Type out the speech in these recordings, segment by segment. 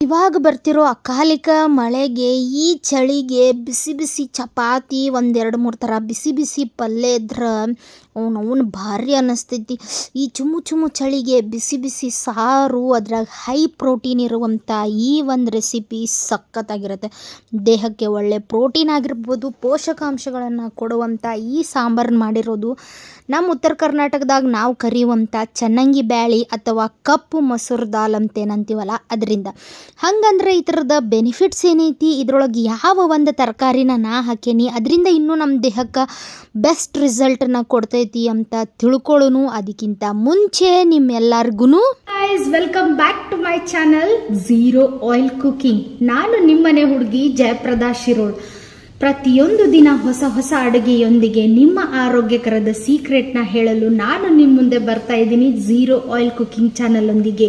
ಇವಾಗ ಬರ್ತಿರೋ ಅಕಾಲಿಕ ಮಳೆಗೆ, ಈ ಚಳಿಗೆ ಬಿಸಿ ಬಿಸಿ ಚಪಾತಿ ಒಂದೆರಡು ಮೂರು ಥರ ಬಿಸಿ ಬಿಸಿ ಪಲ್ಯ ಇದ್ರೆ ಅವ್ನು ಅವ್ನು ಭಾರಿ ಅನ್ನಿಸ್ತೈತಿ ಈ ಚುಮು ಚುಮು ಚಳಿಗೆ ಬಿಸಿ ಬಿಸಿ ಸಾರು, ಅದ್ರಾಗ ಹೈ ಪ್ರೋಟೀನ್ ಇರುವಂಥ ಈ ಒಂದು ರೆಸಿಪಿ ಸಖತ್ತಾಗಿರುತ್ತೆ. ದೇಹಕ್ಕೆ ಒಳ್ಳೆ ಪ್ರೋಟೀನ್ ಆಗಿರ್ಬೋದು, ಪೋಷಕಾಂಶಗಳನ್ನು ಕೊಡುವಂಥ ಈ ಸಾಂಬಾರನ್ನ ಮಾಡಿರೋದು ನಮ್ಮ ಉತ್ತರ ಕರ್ನಾಟಕದಾಗ ನಾವು ಕರೆಯುವಂಥ ಚನ್ನಂಗಿ ಬ್ಯಾಳಿ ಅಥವಾ ಕಪ್ಪು ಮೊಸರು ದಾಲ್ ಅಂತ ಏನಂತೀವಲ್ಲ ಅದರಿಂದ. ಹಂಗಂದ್ರೆ ಈ ಥರದ ಬೆನಿಫಿಟ್ಸ್ ಏನೈತಿ? ಇದ್ರೊಳಗೆ ಯಾವ ಒಂದು ತರಕಾರಿನ ನಾ ಹಾಕೇನಿ? ಅದರಿಂದ ಇನ್ನೂ ನಮ್ಮ ದೇಹಕ್ಕೆ ಬೆಸ್ಟ್ ರಿಸಲ್ಟನ್ನು ಕೊಡ್ತೈತಿ. ಅಂತ ತಿಳ್ಕೊಳ್ಳೋನು ಅದಕ್ಕಿಂತ ಮುಂಚೆ ನಿಮ್ಮೆಲ್ಲರಿಗೂ welcome back to my channel zero oil cooking ನಾನು ನಿಮ್ಮನೆ ಹುಡುಗಿ ಜಯಪ್ರದಾ ಶಿರೋಳ್. ಪ್ರತಿಯೊಂದು ದಿನ ಹೊಸ ಹೊಸ ಅಡುಗೆಯೊಂದಿಗೆ ನಿಮ್ಮ ಆರೋಗ್ಯಕರದ ಸೀಕ್ರೆಟ್ನ ಹೇಳಲು ನಾನು ನಿಮ್ಮ ಮುಂದೆ ಬರ್ತಾ ಇದ್ದೀನಿ ಝೀರೋ ಆಯಿಲ್ ಕುಕಿಂಗ್ ಚಾನಲ್ ಒಂದಿಗೆ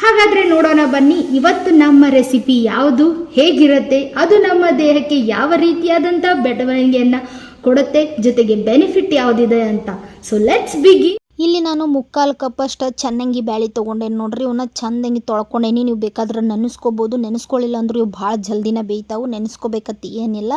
ಹಾಗಾದ್ರೆ ನೋಡೋಣ ಬನ್ನಿ, ಇವತ್ತು ನಮ್ಮ ರೆಸಿಪಿ ಯಾವುದು, ಹೇಗಿರುತ್ತೆ, ಅದು ನಮ್ಮ ದೇಹಕ್ಕೆ ಯಾವ ರೀತಿಯಾದಂಥ ಬೆಳವಣಿಗೆಯನ್ನ ಕೊಡುತ್ತೆ, ಜೊತೆಗೆ ಬೆನಿಫಿಟ್ ಯಾವುದಿದೆ ಅಂತ. ಸೊ ಲೆಟ್ಸ್ ಬಿಗಿ ಇಲ್ಲಿ ನಾನು ಮುಕ್ಕಾಲು ಕಪ್ಪಷ್ಟು ಚನ್ನಂಗಿ ಬ್ಯಾಳಿ ತೊಗೊಂಡೇನಿ ನೋಡ್ರಿ ಇವನ್ನ ಚಂದಂಗಿ ತೊಳ್ಕೊಂಡೇನಿ, ನೀವು ಬೇಕಾದ್ರೆ ನೆನೆಸ್ಕೋಬೋದು. ನೆನೆಸ್ಕೊಳ್ಳಿಲ್ಲ ಅಂದ್ರೆ ಇವು ಭಾಳ ಜಲ್ದಿನ ಬೇಯ್ತಾವು, ನೆನೆಸ್ಕೋಬೇಕತ್ತಿ ಏನಿಲ್ಲ.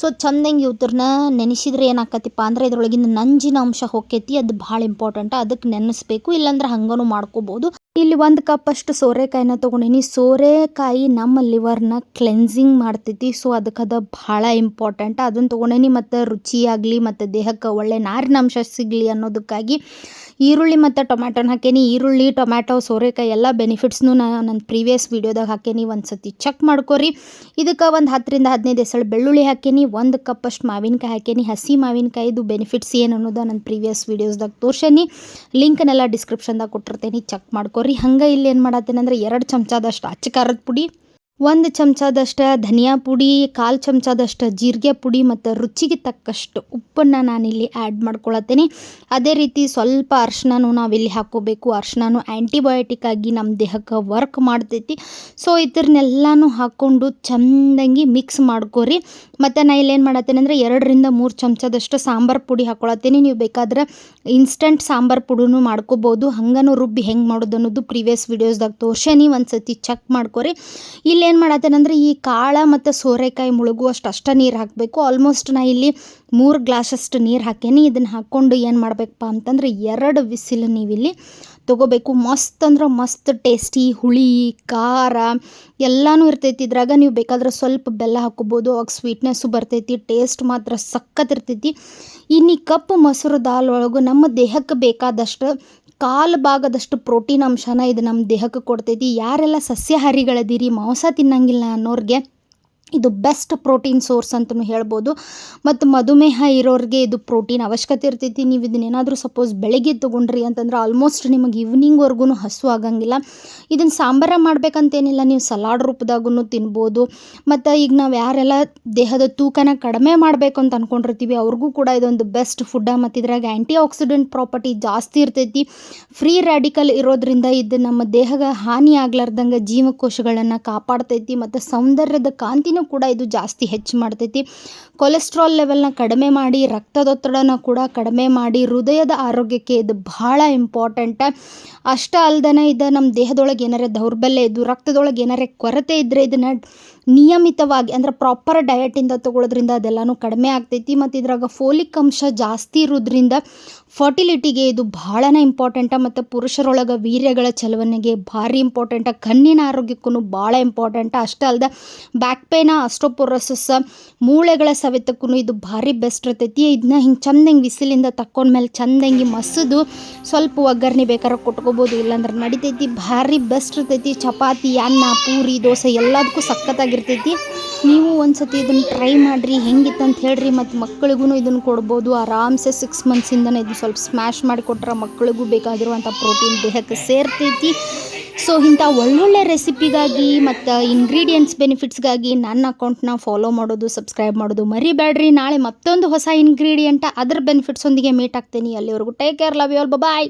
ಸೊ ಚಂದಂಗಿ ಇವ್ರನ್ನ ನೆನೆಸಿದ್ರೆ ಏನಾಕತಿಪ್ಪ ಅಂದ್ರೆ ಇದ್ರೊಳಗಿಂದ ನಂಜಿನ ಅಂಶ ಹೊಕ್ಕೈತಿ, ಅದು ಭಾಳ ಇಂಪಾರ್ಟೆಂಟ್ ಅದಕ್ಕೆ ನೆನೆಸ್ಬೇಕು, ಇಲ್ಲಾಂದ್ರೆ ಹಂಗನೂ ಮಾಡ್ಕೋಬೋದು. ಇಲ್ಲಿ ಒಂದು ಕಪ್ಪಷ್ಟು ಸೋರೆಕಾಯಿನ ತೊಗೊಂಡೀನಿ. ಸೋರೆಕಾಯಿ ನಮ್ಮ ಲಿವರ್ನ ಕ್ಲೆನ್ಸಿಂಗ್ ಮಾಡ್ತೈತಿ ಸೊ ಅದಕ್ಕೆ ಅದು ಭಾಳ ಇಂಪಾರ್ಟೆಂಟ್ ಅದನ್ನು ತೊಗೊಂಡೇನಿ, ಮತ್ತು ರುಚಿಯಾಗಲಿ, ಮತ್ತು ದೇಹಕ್ಕೆ ಒಳ್ಳೆ ನಾರಿನಾಂಶ ಸಿಗಲಿ ಅನ್ನೋದಕ್ಕಾಗಿ ಈರುಳ್ಳಿ ಮತ್ತು ಟೊಮ್ಯಾಟೊನ ಹಾಕೇನಿ. ಈರುಳ್ಳಿ, ಟೊಮ್ಯಾಟೊ, ಸೋರೆಕಾಯಿ ಎಲ್ಲ ಬೆನಿಫಿಟ್ಸ್ನು ನಾನು ನನ್ನ ಪ್ರೀವಿಯಸ್ ವೀಡಿಯೋದಾಗ ಹಾಕೇನಿ. ಒಂದು ಸತಿ ಚೆಕ್ ಮಾಡ್ಕೊರಿ. ಇದಕ್ಕೆ ಒಂದು ಹತ್ತರಿಂದ ಹದಿನೈದು ಎಸಳು ಬೆಳ್ಳುಳ್ಳಿ ಹಾಕೇನಿ. ಒಂದು ಕಪ್ಪಷ್ಟು ಮಾವಿನಕಾಯಿ ಹಾಕೇನಿ. ಹಸಿ ಮಾವಿನಕಾಯಿದು ಬೆನಿಫಿಟ್ಸ್ ಏನು ಅನ್ನೋದು ನನ್ನ ಪ್ರೀವಿಯಸ್ ವೀಡಿಯೋಸ್ದಾಗ ತೋರ್ಸೇನಿ. ಲಿಂಕ್ನೆಲ್ಲ ಡಿಸ್ಕ್ರಿಪ್ಷನ್ದಾಗ ಕೊಟ್ಟಿರ್ತೇನೆ. ಚೆಕ್ ಮಾಡ್ಕೊರಿ. ಹಂಗೆ ಇಲ್ಲಿ ಏನು ಮಾಡತ್ತೇನೆ ಅಂದರೆ ಎರಡು ಚಮಚದಷ್ಟು ಅಚ್ಚ ಖಾರದ ಪುಡಿ ಒಂದು ಚಮಚದಷ್ಟು ಧನಿಯಾ ಪುಡಿ, ಕಾಲು ಚಮಚದಷ್ಟು ಜೀರಿಗೆ ಪುಡಿ ಮತ್ತು ರುಚಿಗೆ ತಕ್ಕಷ್ಟು ಉಪ್ಪನ್ನು ನಾನಿಲ್ಲಿ ಆ್ಯಡ್ ಮಾಡ್ಕೊಳತ್ತೀನಿ. ಅದೇ ರೀತಿ ಸ್ವಲ್ಪ ಅರ್ಶಿನೂ ನಾವಿಲ್ಲಿ ಹಾಕೋಬೇಕು. ಅರ್ಶಿನೂ ಆ್ಯಂಟಿಬಯೋಟಿಕ್ ಆಗಿ ನಮ್ಮ ದೇಹಕ್ಕೆ ವರ್ಕ್ ಮಾಡ್ತೈತಿ. ಸೊ ಇದನ್ನೆಲ್ಲನೂ ಹಾಕ್ಕೊಂಡು ಚಂದಂಗಿ ಮಿಕ್ಸ್ ಮಾಡ್ಕೋರಿ. ಮತ್ತು ನಾ ಇಲ್ಲೇನು ಮಾಡತ್ತೇನೆ ಅಂದರೆ ಎರಡರಿಂದ ಮೂರು ಚಮಚದಷ್ಟು ಸಾಂಬಾರು ಪುಡಿ ಹಾಕ್ಕೊಳತ್ತೀನಿ ನೀವು ಬೇಕಾದ್ರೆ ಇನ್ಸ್ಟಂಟ್ ಸಾಂಬಾರು ಪುಡಿನೂ ಮಾಡ್ಕೋಬೋದು. ಹಂಗನೂ ರುಬ್ಬಿ ಹೆಂಗೆ ಮಾಡೋದು ಅನ್ನೋದು ಪ್ರೀವಿಯಸ್ ವೀಡಿಯೋಸ್ದಾಗ ತೋರ್ಸೇನಿ. ಒಂದು ಸತಿ ಚೆಕ್ ಮಾಡ್ಕೋರಿ. ಇಲ್ಲಿ ಏನು ಮಾಡತ್ತೇನೆ ಅಂದರೆ ಈ ಕಾಳ ಮತ್ತು ಸೋರೆಕಾಯಿ ಮುಳುಗುವಷ್ಟು ಅಷ್ಟ ನೀರು ಹಾಕಬೇಕು. ಆಲ್ಮೋಸ್ಟ್ ನಾ ಇಲ್ಲಿ ಮೂರು ಗ್ಲಾಸಷ್ಟು ನೀರು ಹಾಕೇನಿ ಇದನ್ನು ಹಾಕ್ಕೊಂಡು ಏನು ಮಾಡಬೇಕಪ್ಪ ಅಂತಂದ್ರೆ ಎರಡು ವಿಸಿಲ್ ನೀವಿಲ್ಲಿ ತೊಗೋಬೇಕು. ಮಸ್ತ್ ಅಂದ್ರೆ ಮಸ್ತ್ ಟೇಸ್ಟಿ, ಹುಳಿ, ಖಾರ ಎಲ್ಲನೂ ಇರ್ತೈತಿ. ಇದ್ರಾಗ ನೀವು ಬೇಕಾದ್ರೆ ಸ್ವಲ್ಪ ಬೆಲ್ಲ ಹಾಕೋಬೋದು ಅವಾಗ ಸ್ವೀಟ್ನೆಸ್ಸು ಬರ್ತೈತಿ ಟೇಸ್ಟ್ ಮಾತ್ರ ಸಖತ್ ಇರ್ತೈತಿ. ಇನ್ನು ಕಪ್ಪು ಮೊಸರು, ದಾಲ್ ಒಳಗೂ ನಮ್ಮ ದೇಹಕ್ಕೆ ಬೇಕಾದಷ್ಟು ಕಾಲು ಭಾಗದಷ್ಟು ಪ್ರೋಟೀನ್ ಅಂಶನ ಇದು ನಮ್ಮ ದೇಹಕ್ಕೆ ಕೊಡ್ತೈತಿ. ಯಾರೆಲ್ಲ ಸಸ್ಯಾಹಾರಿಗಳದಿರಿ ಮಾಂಸ ತಿನ್ನಂಗಿಲ್ಲ ಅನ್ನೋರಿಗೆ ಇದು ಬೆಸ್ಟ್ ಪ್ರೋಟೀನ್ ಸೋರ್ಸ್ ಅಂತಲೂ ಹೇಳ್ಬೋದು. ಮತ್ತು ಮಧುಮೇಹ ಇರೋರಿಗೆ ಇದು ಪ್ರೋಟೀನ್ ಅವಶ್ಯಕತೆ ಇರ್ತೈತಿ. ನೀವು ಇದನ್ನೇನಾದರೂ ಸಪೋಸ್ ಬೆಳಗ್ಗೆ ತೊಗೊಂಡ್ರಿ ಅಂತಂದ್ರೆ ಆಲ್ಮೋಸ್ಟ್ ನಿಮಗೆ ಈವ್ನಿಂಗ್ವರೆಗೂ ಹಸು ಆಗಂಗಿಲ್ಲ. ಇದನ್ನು ಸಾಂಬಾರ ಮಾಡ್ಬೇಕಂತೇನಿಲ್ಲ. ನೀವು ಸಲಾಡ್ ರೂಪದಾಗೂ ತಿನ್ಬೋದು. ಮತ್ತು ಈಗ ನಾವು ಯಾರೆಲ್ಲ ದೇಹದ ತೂಕನ ಕಡಿಮೆ ಮಾಡಬೇಕು ಅಂತ ಅಂದ್ಕೊಂಡಿರ್ತೀವಿ ಅವ್ರಿಗೂ ಕೂಡ ಇದೊಂದು ಬೆಸ್ಟ್ ಫುಡ್ಡ ಮತ್ತು ಇದ್ರಾಗ ಆ್ಯಂಟಿ ಆಕ್ಸಿಡೆಂಟ್ ಪ್ರಾಪರ್ಟಿ ಜಾಸ್ತಿ ಇರ್ತೈತಿ. ಫ್ರೀ ರ್ಯಾಡಿಕಲ್ ಇರೋದ್ರಿಂದ ಇದು ನಮ್ಮ ದೇಹಕ್ಕೆ ಹಾನಿ ಆಗ್ಲಾರ್ದಂಗೆ ಜೀವಕೋಶಗಳನ್ನು ಕಾಪಾಡ್ತೈತಿ. ಮತ್ತು ಸೌಂದರ್ಯದ ಕಾಂತಿನೂ ಕೂಡ ಇದು ಜಾಸ್ತಿ ಹೆಚ್ಚು ಮಾಡ್ತೈತಿ. ಕೊಲೆಸ್ಟ್ರಾಲ್ ಲೆವೆಲ್ನ ಕಡಿಮೆ ಮಾಡಿ, ರಕ್ತದೊತ್ತಡನ ಕೂಡ ಕಡಿಮೆ ಮಾಡಿ, ಹೃದಯದ ಆರೋಗ್ಯಕ್ಕೆ ಇದು ಬಹಳ ಇಂಪಾರ್ಟೆಂಟ್ ಅಷ್ಟ ಅಲ್ದನೆ ಇದು ನಮ್ಮ ದೇಹದೊಳಗೆ ಏನಾರೇ ದೌರ್ಬಲ್ಯ ಇದ್ದು, ರಕ್ತದೊಳಗೆ ಏನಾರೇ ಕೊರತೆ ಇದ್ದರೆ ಇದನ್ನು ನಿಯಮಿತವಾಗಿ ಅಂದರೆ ಪ್ರಾಪರ್ ಡಯಟಿಂದ ತೊಗೊಳೋದ್ರಿಂದ ಅದೆಲ್ಲನೂ ಕಡಿಮೆ ಆಗ್ತೈತಿ. ಮತ್ತು ಇದ್ರಾಗ ಫೋಲಿಕ್ ಅಂಶ ಜಾಸ್ತಿ ಇರೋದ್ರಿಂದ ಫರ್ಟಿಲಿಟಿಗೆ ಇದು ಬಹಳ ಇಂಪಾರ್ಟೆಂಟ ಮತ್ತು ಪುರುಷರೊಳಗೆ ವೀರ್ಯಗಳ ಚಲವಣೆಗೆ ಭಾರಿ ಇಂಪಾರ್ಟೆಂಟ ಕಣ್ಣಿನ ಆರೋಗ್ಯಕ್ಕೂ ಭಾಳ ಇಂಪಾರ್ಟೆಂಟ ಅಷ್ಟೇ ಅಲ್ಲದೆ ಬ್ಯಾಕ್ ಪೇನ ಅಸ್ಟೋಪೊರೋಸಸ್ ಮೂಳೆಗಳ ಸವೆತಕ್ಕೂ ಇದು ಭಾರಿ ಬೆಸ್ಟ್ ಇರ್ತೈತಿ. ಇದನ್ನ ಹಿಂಗೆ ಚಂದಂಗೆ ಬಿಸಿಲಿಂದ ತಕ್ಕೊಂಡ್ಮೇಲೆ ಚಂದಂಗೆ ಮಸದು ಸ್ವಲ್ಪ ಒಗ್ಗರಣೆ ಬೇಕಾದ್ರೆ ಕೊಟ್ಕೋಬೋದು. ಇಲ್ಲಾಂದ್ರೆ ನಡಿತೈತಿ, ಭಾರಿ ಬೆಸ್ಟ್ ಇರ್ತೈತಿ. ಚಪಾತಿ, ಅನ್ನ, ಪೂರಿ, ದೋಸೆ ಎಲ್ಲದಕ್ಕೂ ಸಖತ್ತಾಗಿರ್ತೈತಿ. ನೀವು ಒಂದ್ಸತಿ ಇದನ್ನು ಟ್ರೈ ಮಾಡಿರಿ, ಹೆಂಗಿತ್ತು ಅಂತ ಹೇಳ್ರಿ. ಮತ್ತು ಮಕ್ಕಳಿಗೂ ಇದನ್ನು ಕೊಡ್ಬೋದು. ಆರಾಮ್ಸೆ ಸಿಕ್ಸ್ ಮಂತ್ಸಿಂದನೇ ಇದು ಸ್ವಲ್ಪ ಸ್ಮ್ಯಾಶ್ ಮಾಡಿ ಕೊಟ್ರೆ ಮಕ್ಕಳಿಗೂ ಬೇಕಾಗಿರುವಂಥ ಪ್ರೋಟೀನ್ ದೇಹಕ್ಕೆ ಸೇರ್ತೈತಿ. ಸೊ ಇಂಥ ಒಳ್ಳೊಳ್ಳೆ ರೆಸಿಪಿಗಾಗಿ ಮತ್ತು ಇಂಗ್ರೀಡಿಯೆಂಟ್ಸ್ ಬೆನಿಫಿಟ್ಸ್ಗಾಗಿ ನನ್ನ ಅಕೌಂಟ್ನ ಫಾಲೋ ಮಾಡೋದು ಸಬ್ಸ್ಕ್ರೈಬ್ ಮಾಡೋದು ಮರಿಬೇಡ್ರಿ ನಾಳೆ ಮತ್ತೊಂದು ಹೊಸ ಇಂಗ್ರೀಡಿಯೆಂಟ ಅದರ ಬೆನಿಫಿಟ್ಸ್ ಒಂದಿಗೆ ಮೀಟ್ ಆಗ್ತೀನಿ. ಅಲ್ಲಿವರೆಗೂ take care love you all bye